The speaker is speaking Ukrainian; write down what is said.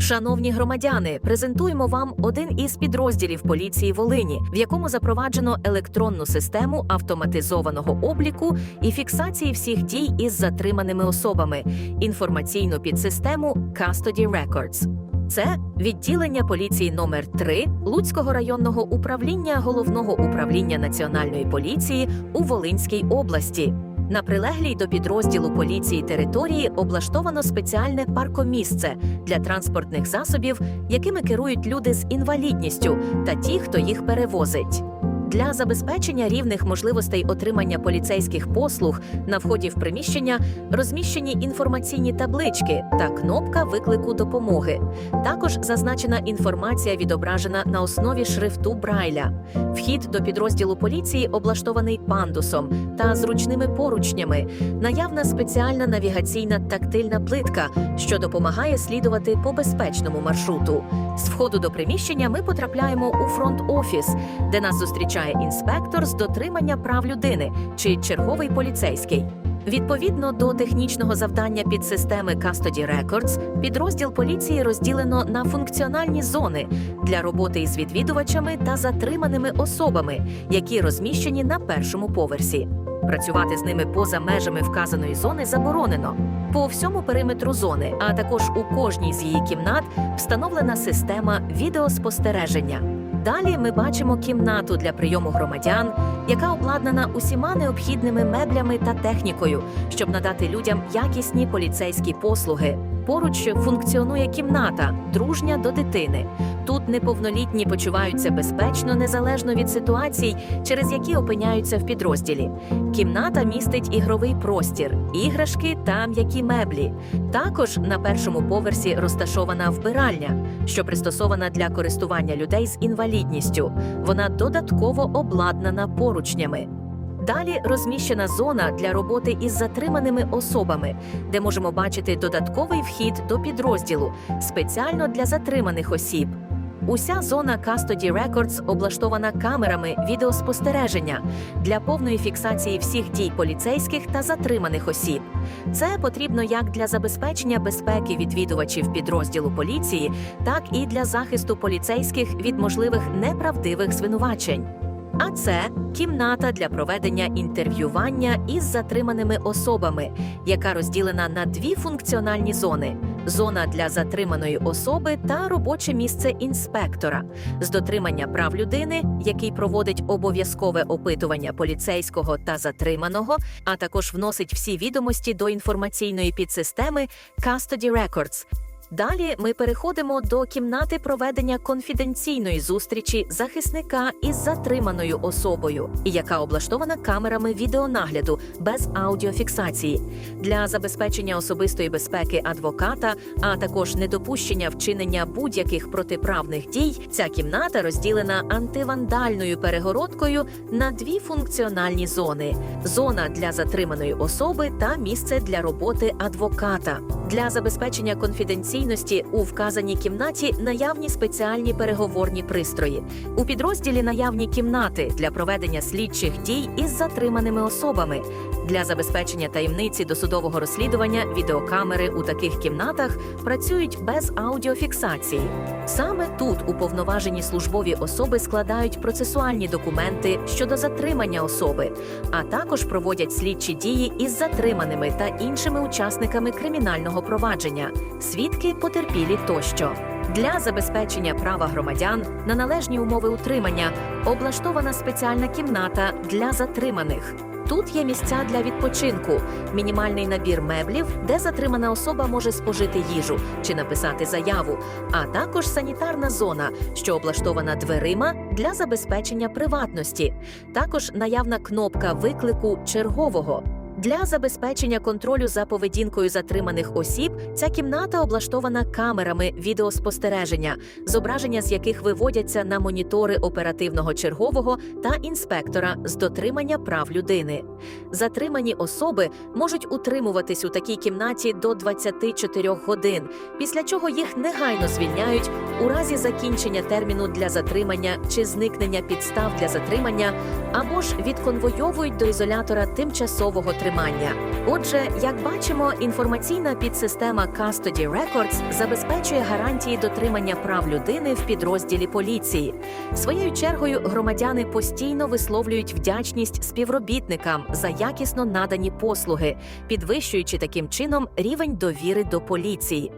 Шановні громадяни, презентуємо вам один із підрозділів поліції Волині, в якому запроваджено електронну систему автоматизованого обліку і фіксації всіх дій із затриманими особами, інформаційну підсистему Custody Records. Це відділення поліції номер 3 Луцького районного управління головного управління національної поліції у Волинській області. На прилеглій до підрозділу поліції території облаштовано спеціальне паркомісце для транспортних засобів, якими керують люди з інвалідністю та ті, хто їх перевозить. Для забезпечення рівних можливостей отримання поліцейських послуг на вході в приміщення розміщені інформаційні таблички та кнопка виклику допомоги. Також зазначена інформація відображена на основі шрифту Брайля. Вхід до підрозділу поліції облаштований пандусом та зручними поручнями. Наявна спеціальна навігаційна тактильна плитка, що допомагає слідувати по безпечному маршруту. З входу до приміщення ми потрапляємо у фронт-офіс, де нас зустрічає інспектор з дотримання прав людини чи черговий поліцейський. Відповідно до технічного завдання підсистеми Custody Records, підрозділ поліції розділено на функціональні зони для роботи із відвідувачами та затриманими особами, які розміщені на першому поверсі. Працювати з ними поза межами вказаної зони заборонено. По всьому периметру зони, а також у кожній з її кімнат встановлена система відеоспостереження. Далі ми бачимо кімнату для прийому громадян, яка обладнана усіма необхідними меблями та технікою, щоб надати людям якісні поліцейські послуги. Поруч функціонує кімната, дружня до дитини. Тут неповнолітні почуваються безпечно незалежно від ситуацій, через які опиняються в підрозділі. Кімната містить ігровий простір, іграшки та м'які меблі. Також на першому поверсі розташована вбиральня, що пристосована для користування людей з інвалідністю. Вона додатково обладнана поручнями. Далі розміщена зона для роботи із затриманими особами, де можемо бачити додатковий вхід до підрозділу спеціально для затриманих осіб. Уся зона Custody Records облаштована камерами відеоспостереження для повної фіксації всіх дій поліцейських та затриманих осіб. Це потрібно як для забезпечення безпеки відвідувачів підрозділу поліції, так і для захисту поліцейських від можливих неправдивих звинувачень. А це кімната для проведення інтерв'ювання із затриманими особами, яка розділена на дві функціональні зони: зона для затриманої особи та робоче місце інспектора. З дотримання прав людини, який проводить обов'язкове опитування поліцейського та затриманого, а також вносить всі відомості до інформаційної підсистеми Custody Records, Далі ми переходимо до кімнати проведення конфіденційної зустрічі захисника із затриманою особою, яка облаштована камерами відеонагляду без аудіофіксації для забезпечення особистої безпеки адвоката, а також недопущення вчинення будь-яких протиправних дій. Ця кімната розділена антивандальною перегородкою на дві функціональні зони: зона для затриманої особи та місце для роботи адвоката. Для забезпечення конфіденційності у вказаній кімнаті наявні спеціальні переговорні пристрої. У підрозділі наявні кімнати для проведення слідчих дій із затриманими особами. Для забезпечення таємниці досудового розслідування відеокамери у таких кімнатах працюють без аудіофіксації. Саме тут уповноважені службові особи складають процесуальні документи щодо затримання особи, а також проводять слідчі дії із затриманими та іншими учасниками кримінального провадження, свідки потерпілі тощо. Для забезпечення права громадян на належні умови утримання облаштована спеціальна кімната для затриманих. Тут є місця для відпочинку, мінімальний набір меблів, де затримана особа може спожити їжу чи написати заяву, а також санітарна зона, що облаштована дверима для забезпечення приватності. Також наявна кнопка виклику чергового. Для забезпечення контролю за поведінкою затриманих осіб ця кімната облаштована камерами відеоспостереження, зображення з яких виводяться на монітори оперативного чергового та інспектора з дотримання прав людини. Затримані особи можуть утримуватись у такій кімнаті до 24 годин, після чого їх негайно звільняють у разі закінчення терміну для затримання чи зникнення підстав для затримання, або ж відконвойовують до ізолятора тимчасового тримання затримання. Отже, як бачимо, інформаційна підсистема Custody Records забезпечує гарантії дотримання прав людини в підрозділі поліції. Своєю чергою громадяни постійно висловлюють вдячність співробітникам за якісно надані послуги, підвищуючи таким чином рівень довіри до поліції.